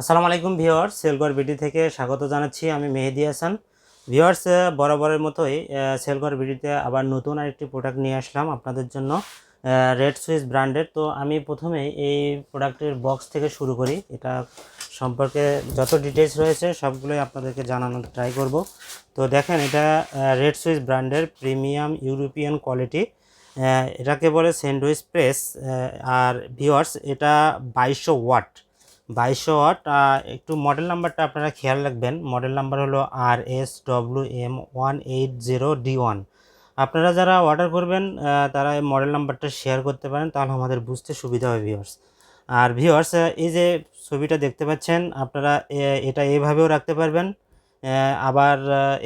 আসসালামু আলাইকুম viewers সেলগর BD থেকে স্বাগত জানাচ্ছি আমি মেহেদি হাসান। ভিওয়ার্স বরাবরের মতোই সেলগর বিডিতে আবার নতুন আরেকটি প্রোডাক্ট নিয়ে আসলাম আপনাদের জন্য রেড সুইচ ব্র্যান্ডের তো আমি প্রথমে এই প্রোডাক্টের বক্স থেকে শুরু করি, এটা সম্পর্কে যত ডিটেলস রয়েছে সবগুলোই আপনাদেরকে জানানোর ট্রাই করব। তো দেখেন, এটা রেড সুইচ ব্র্যান্ডের প্রিমিয়াম ইউরোপিয়ান কোয়ালিটি এটাকে বলে স্যান্ডউইচ প্রেস আর ভিওয়ার্স এটা বাইশশো ওয়াট। বাইশশো ওয়াট। একটু মডেল নাম্বারটা আপনারা খেয়াল রাখবেন। মডেল নাম্বার হলো R S W M one eight zero D one আপনারা যারা অর্ডার করবেন তারা এই মডেল নাম্বারটা শেয়ার করতে পারেন, তাহলে আমাদের বুঝতে সুবিধা হবে ভিউয়ার্স আর ভিউয়ার্স এই যে ছবিটা দেখতে পাচ্ছেন, আপনারা এটা এইভাবেও রাখতে পারবেন আবার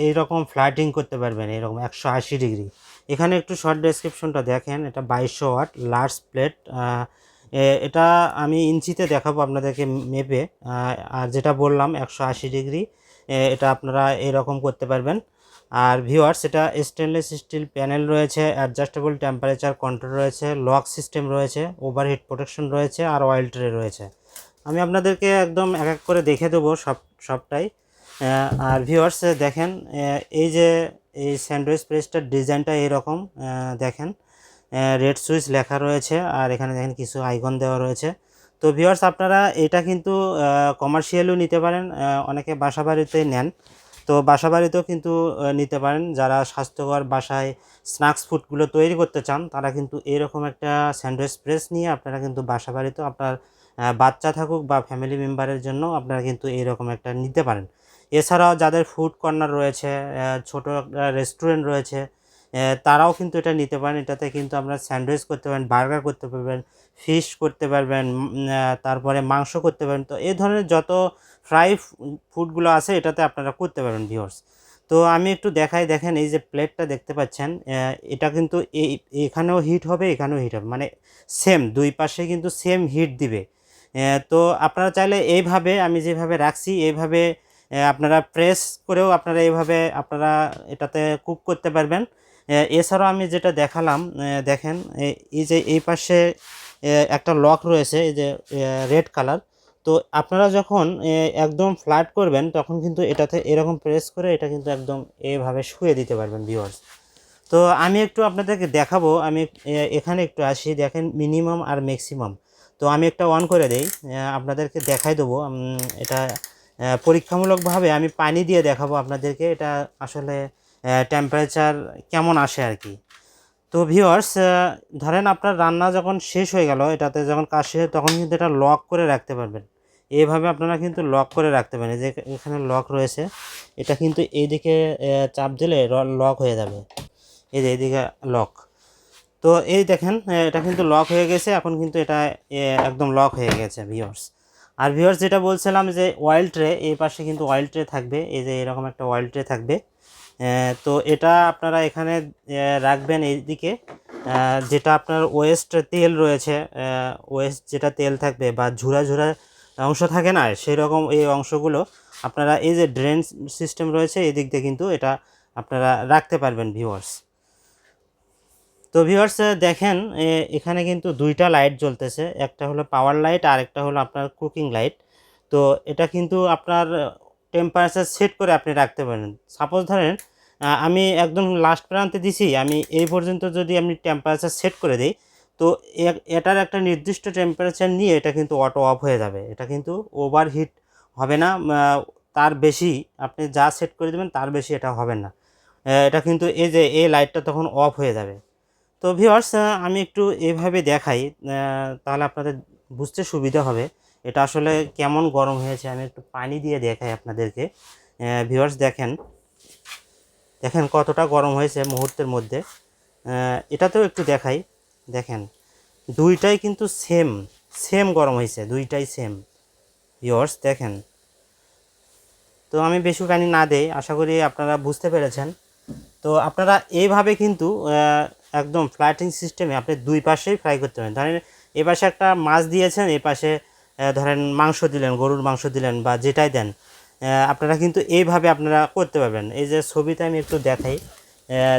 এই রকম ফ্লাইটিং করতে পারবেন, এরকম একশো আশি ডিগ্রি। এখানে একটু শর্ট ডেসক্রিপশনটা দেখেন, এটা বাইশশো ওয়াট লার্জ প্লেট এটা আমি ইঞ্চিতে দেখাবো আপনাদেরকে মেপে আর যেটা বললাম একশো আশি ডিগ্রি এটা আপনারা এরকম করতে পারবেন। আর ভিউয়ার্স, এটা স্টেনলেস স্টিল প্যানেল রয়েছে অ্যাডজাস্টেবল টেম্পারেচার কন্ট্রোল রয়েছে লক সিস্টেম রয়েছে ওভারহিট প্রোটেকশন রয়েছে, আর অয়েল ট্রে রয়েছে। আমি আপনাদেরকে একদম এক এক করে দেখে দেবো সব, সবটাই। আর ভিওয়ার্স দেখেন এই যে এই স্যান্ডউইচ প্রেসটার ডিজাইনটা এরকম দেখেন রেড সুইচ লেখা রয়েছে আর এখানে দেখেন কিছু আইকন দেওয়া রয়েছে। তো ভিউয়ার্স আপনারা এটা কিন্তু কমার্শিয়ালও নিতে পারেন অনেকে বাসা বাড়িতে নেন। তো বাসা বাড়িতেও কিন্তু নিতে পারেন। যারা স্বাস্থ্যকর বাসায় স্ন্যাক্স ফুডগুলো তৈরি করতে চান, তারা কিন্তু এরকম একটা স্যান্ডউইচ প্রেস নিয়ে আপনারা কিন্তু বাসা বাড়িতেও আপনার বাচ্চা থাকুক বা ফ্যামিলি মেম্বারের জন্য আপনারা কিন্তু এরকম একটা নিতে পারেন। এছাড়াও যাদের ফুড কর্নার রয়েছে ছোট রেস্টুরেন্ট রয়েছে তারাও কিন্তু এটা নিতে পারেন। এটাতে কিন্তু আপনারা স্যান্ডউইচ করতে পারেন, বার্গার করতে পারবেন, ফিশ করতে পারবেন তারপরে মাংস করতে পারবেন তো এই ধরনের যত ফ্রাই ফুডগুলো আছে, এটাতে আপনারা করতে পারবেন ভিওর্স তো আমি একটু দেখাই, দেখেন এই যে প্লেটটা দেখতে পাচ্ছেন এটা কিন্তু এই, এখানেও হিট হবে, এখানেও হিট হবে। মানে সেম দুই পাশে কিন্তু সেম হিট দিবে। তো আপনারা চাইলে এইভাবে, আমি যেভাবে রাখছি, এইভাবে আপনারা প্রেস করেও আপনারা এইভাবে, আপনারা এটাতে কুক করতে পারবেন। এছাড়াও আমি যেটা দেখালাম দেখেন এই যে এই পাশে একটা লক রয়েছে, এই যে রেড কালার। তো আপনারা যখন একদম ফ্ল্যাট করবেন, তখন কিন্তু এটাতে এরকম প্রেস করে এটা কিন্তু একদম এভাবে শুয়ে দিতে পারবেন ভিউয়ার্স তো আমি একটু আপনাদেরকে দেখাবো, আমি এখানে একটু আসি, দেখেন মিনিমাম আর ম্যাক্সিমাম তো আমি একটা অন করে দেই আপনাদেরকে দেখাই দেবো এটা পরীক্ষামূলকভাবে আমি পানি দিয়ে দেখাবো আপনাদেরকে, এটা আসলে টেম্পারেচার কেমন আসে আর কি তো ভিউয়ার্স ধরেন আপনার রান্না যখন শেষ হয়ে গেল, এটাতে যখন কাজ শেষ, তখন কিন্তু এটা লক করে রাখতে পারবেন। এভাবে আপনারা কিন্তু লক করে রাখতে পারেন। যে এখানে লক রয়েছে, এটা কিন্তু এইদিকে চাপ দিলে লক হয়ে যাবে। এই যে এইদিকে লক তো এই দেখেন এটা কিন্তু লক হয়ে গেছে, এখন কিন্তু এটা একদম লক হয়ে গেছে ভিউয়ার্স আর ভিউয়ার্স যেটা বলছিলাম যে অয়েল ট্রে এই পাশে কিন্তু অয়েল ট্রে থাকবে। এই যে এরকম একটা অয়েল ট্রে থাকবে। তো এটা আপনারা এখানে রাখবেন এইদিকে। যেটা আপনার ওয়েস্ট তেল রয়েছে ওয়েস্ট যেটা তেল থাকবে বা ঝুরা ঝুরা অংশ থাকে না সেই রকম এই অংশগুলো আপনারা, এই যে ড্রেন সিস্টেম রয়েছে এই দিক দিয়ে কিন্তু এটা আপনারা রাখতে পারবেন ভিউয়ার্স তো ভিউয়ার্স দেখেন এখানে কিন্তু দুইটা লাইট জ্বলতেছে, একটা হলো পাওয়ার লাইট আর একটা হলো আপনার কুকিং লাইট তো এটা কিন্তু আপনার টেম্পারেচার সেট করে আপনি রাখতে পারেন। সাপোজ ধরেন আমি একদম লাস্ট প্রান্তে দিছি, আমি এই পর্যন্ত যদি আমি টেম্পারেচার সেট করে দিই, তো এটার একটা নির্দিষ্ট টেম্পারেচার নিয়ে এটা কিন্তু অটো অফ হয়ে যাবে। এটা কিন্তু ওভার হিট হবে না তার বেশি আপনি যা সেট করে দেবেন, তার বেশি এটা হবে না। এটা কিন্তু এই যে, এই লাইটটা তখন অফ হয়ে যাবে। তো ভিওয়ার্স আমি একটু এভাবে দেখাই তাহলে আপনাদের বুঝতে সুবিধা হবে। এটা আসলে কেমন গরম হয়েছে, আমি একটু পানি দিয়ে দেখাই আপনাদেরকে। ভিওয়ার্স দেখেন দেখেন কতটা গরম হয়েছে মুহূর্তের মধ্যে। এটাতেও একটু দেখাই। দেখেন, দুইটাই কিন্তু সেম সেম গরম হয়েছে, দুইটাই সেম ভিওয়ার্স দেখেন। তো আমি বেশি পানি না দেই, আশা করি আপনারা বুঝতে পেরেছেন। তো আপনারা এইভাবে কিন্তু একদম ফ্লাইটিং সিস্টেমে আপনি দুই পাশেই ফ্রাই করতে পারেন। ধরেন, এ পাশে একটা মাছ দিয়েছেন, এ পাশে ধরেন মাংস দিলেন, গরুর মাংস দিলেন বা যেটাই দেন। আপনারা কিন্তু এইভাবে আপনারা করতে পারবেন। এই যে ছবিতে আমি একটু দেখাই।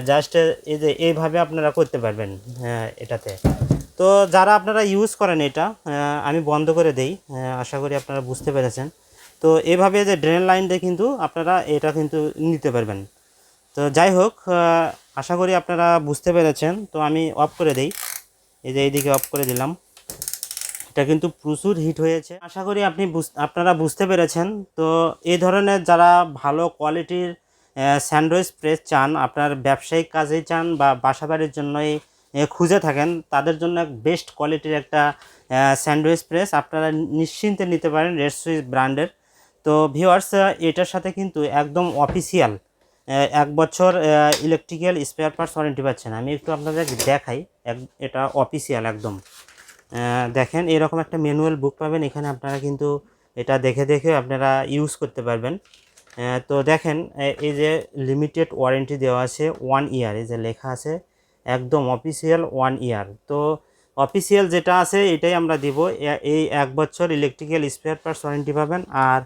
জাস্ট এই যে এইভাবে আপনারা করতে পারবেন এটাতে। তো যারা আপনারা ইউজ করেন এটা আমি বন্ধ করে দেই আশা করি আপনারা বুঝতে পেরেছেন। তো এভাবে যে ড্রেন লাইন দিয়ে কিন্তু আপনারা এটা কিন্তু নিতে পারবেন। তো যাই হোক আশা করি আপনারা বুঝতে পেরেছেন। তো আমি অফ করে দেই। এই যে এইদিকে অফ করে দিলাম। এটা কিন্তু প্রচুর হিট হয়েছে। আশা করি আপনি আপনারা বুঝতে পেরেছেন। তো এই ধরনের যারা ভালো কোয়ালিটির স্যান্ডউইচ প্রেস চান, আপনার ব্যবসায়িক কাজেই চান বা বাসাবাড়ির জন্যই খুঁজে থাকেন, তাদের জন্য বেস্ট কোয়ালিটির একটা স্যান্ডউইচ প্রেস আপনারা নিশ্চিন্তে নিতে পারেন রেড সুইচ ব্র্যান্ডের তো ভিওয়ার্স এটার সাথে কিন্তু একদম অফিসিয়াল এক বছর ইলেকট্রিক্যাল স্পেয়ার পার্টস ওয়ারেন্টি পাচ্ছেন। আমি একটু আপনাদের দেখাই, এক, এটা অফিসিয়াল একদম। দেখেন এরকম একটা ম্যানুয়াল বুক পাবেন। এখানে আপনারা কিন্তু এটা দেখে দেখে আপনারা ইউজ করতে পারবেন। তো দেখেন এই যে লিমিটেড ওয়ারেন্টি দেওয়া আছে ওয়ান ইয়ার এই যে লেখা আছে, একদম অফিসিয়াল ওয়ান ইয়ার তো অফিসিয়াল যেটা আছে, এটাই আমরা দিব। এই এক বছর ইলেকট্রিক্যাল স্পেয়ার পার্টস ওয়ারেন্টি পাবেন। আর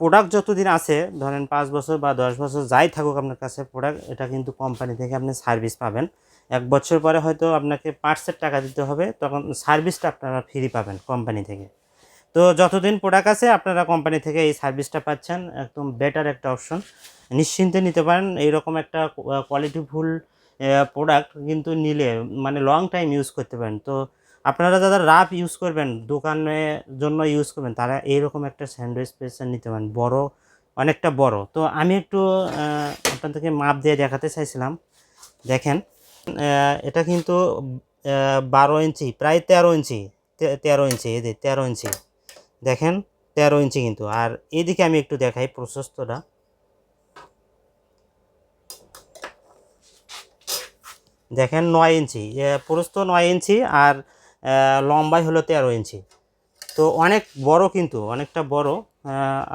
প্রোডাক্ট যতদিন আছে, ধরেন পাঁচ বছর বা দশ বছর যাই থাকুক আপনার কাছে প্রোডাক্ট এটা কিন্তু কোম্পানি থেকে আপনি সার্ভিস পাবেন। এক বছর পরে হয়তো আপনাকে পার্টসের টাকা দিতে হবে, তখন সার্ভিসটা আপনারা ফ্রি পাবেন কোম্পানি থেকে। তো যতদিন প্রোডাক্ট আছে, আপনারা কোম্পানি থেকে এই সার্ভিসটা পাচ্ছেন, একদম বেটার একটা অপশন নিশ্চিন্তে নিতে পারেন, এইরকম একটা কোয়ালিটিফুল প্রোডাক্ট কিন্তু নিলে মানে লং টাইম ইউজ করতে পারেন। তো আপনারা যারা রাফ ইউজ করবেন দোকানের জন্য ইউজ করবেন, তারা এইরকম একটা স্যান্ডউইচ প্রেসার নিতে পারেন, বড়, অনেকটা বড়। তো আমি একটু আপনাদেরকে মাপ দিয়ে দেখাতে চাইছিলাম। দেখেন এটা কিন্তু বারো ইঞ্চি প্রায় তেরো ইঞ্চি তেরো ইঞ্চি এই যে তেরো ইঞ্চি। দেখেন তেরো ইঞ্চি কিন্তু। আর এইদিকে আমি একটু দেখাই প্রশস্তটা। দেখেন নয় ইঞ্চি। এ, প্রস্থ নয় ইঞ্চি আর লম্বাই হলো তেরো ইঞ্চি। তো অনেক বড় কিন্তু অনেকটা বড়।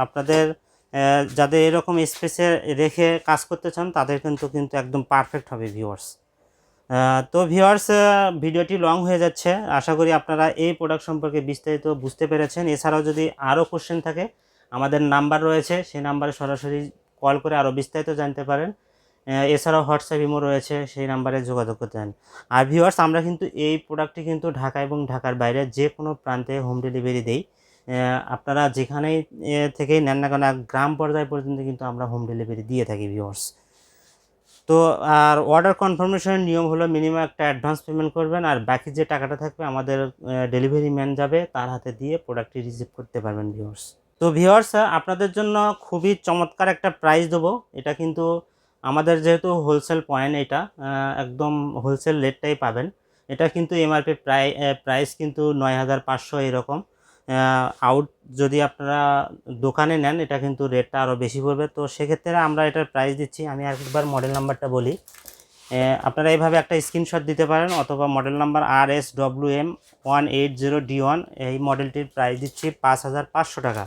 আপনাদের যাদের এরকম স্পেসে রেখে কাজ করতে চান তাদের কিন্তু কিন্তু একদম পারফেক্ট হবে ভিউয়ার্স তো ভিউয়ার্স ভিডিওটি লং হয়ে যাচ্ছে। আশা করি আপনারা এই প্রোডাক্ট সম্পর্কে বিস্তারিত বুঝতে পেরেছেন। এছাড়াও যদি আরও কোশ্চেন থাকে, আমাদের নাম্বার রয়েছে, সেই নাম্বারে সরাসরি কল করে আরও বিস্তারিত জানতে পারেন। এছাড়াও হোয়াটসঅ্যাপ ইমো রয়েছে, সেই নাম্বারে যোগাযোগ করতে পারেন। আর ভিউয়ার্স আমরা কিন্তু এই প্রোডাক্টটি কিন্তু ঢাকা এবং ঢাকার বাইরে যে কোনো প্রান্তে হোম ডেলিভারি দেই। আপনারা যেখানেই থেকেই নেন না কেন গ্রাম পর্যায় পর্যন্ত কিন্তু আমরা হোম ডেলিভারি দিয়ে থাকি ভিউয়ার্স তো আর অর্ডার কনফার্মেশনের নিয়ম হলো মিনিমাম একটা অ্যাডভান্স পেমেন্ট করবেন আর বাকি যে টাকাটা থাকবে আমাদের ডেলিভারি ম্যান যাবে, তার হাতে দিয়ে প্রোডাক্টটি রিসিভ করতে পারবেন ভিউয়ার্স তো ভিউয়ার্স আপনাদের জন্য খুবই চমৎকার একটা প্রাইস দেবো। এটা কিন্তু আমাদের যেহেতু হোলসেল পয়েন্ট এটা একদম হোলসেল রেটটাই পাবেন। এটা কিন্তু এমআরপি প্রাই প্রাইস কিন্তু নয় হাজার পাঁচশো এরকম। আউট যদি আপনারা দোকানে নেন, এটা কিন্তু রেটটা আরও বেশি পড়বে। তো সেক্ষেত্রে আমরা এটার প্রাইস দিচ্ছি। আমি আরেকবার মডেল নাম্বারটা বলি। আপনারা এইভাবে একটা স্ক্রিনশট দিতে পারেন, অথবা model number R S W M one eight zero D one এই মডেলটির প্রাইস দিচ্ছি পাঁচ হাজার পাঁচশো টাকা।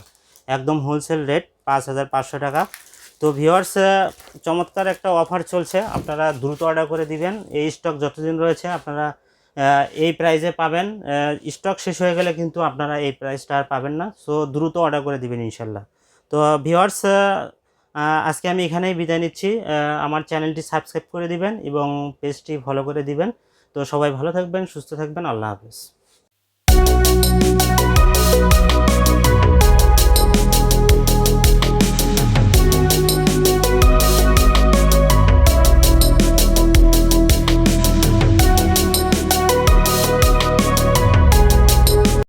একদম হোলসেল রেট পাঁচ হাজার পাঁচশো টাকা। তো ভিওয়ার্স চমৎকার একটা অফার চলছে। আপনারা দ্রুত অর্ডার করে দিবেন। এই স্টক যতদিন রয়েছে, আপনারা এই প্রাইসে পাবেন। স্টক শেষ হয়ে গেলে কিন্তু আপনারা এই প্রাইসটা আর পাবেন না। সো দ্রুত অর্ডার করে দেবেন ইনশাল্লাহ। তো ভিওয়ার্স আজকে আমি এখানেই বিদায় নিচ্ছি। আমার চ্যানেলটি সাবস্ক্রাইব করে দিবেন এবং পেজটি ফলো করে দিবেন। তো, সবাই ভালো থাকবেন, সুস্থ থাকবেন। আল্লাহ হাফেজ।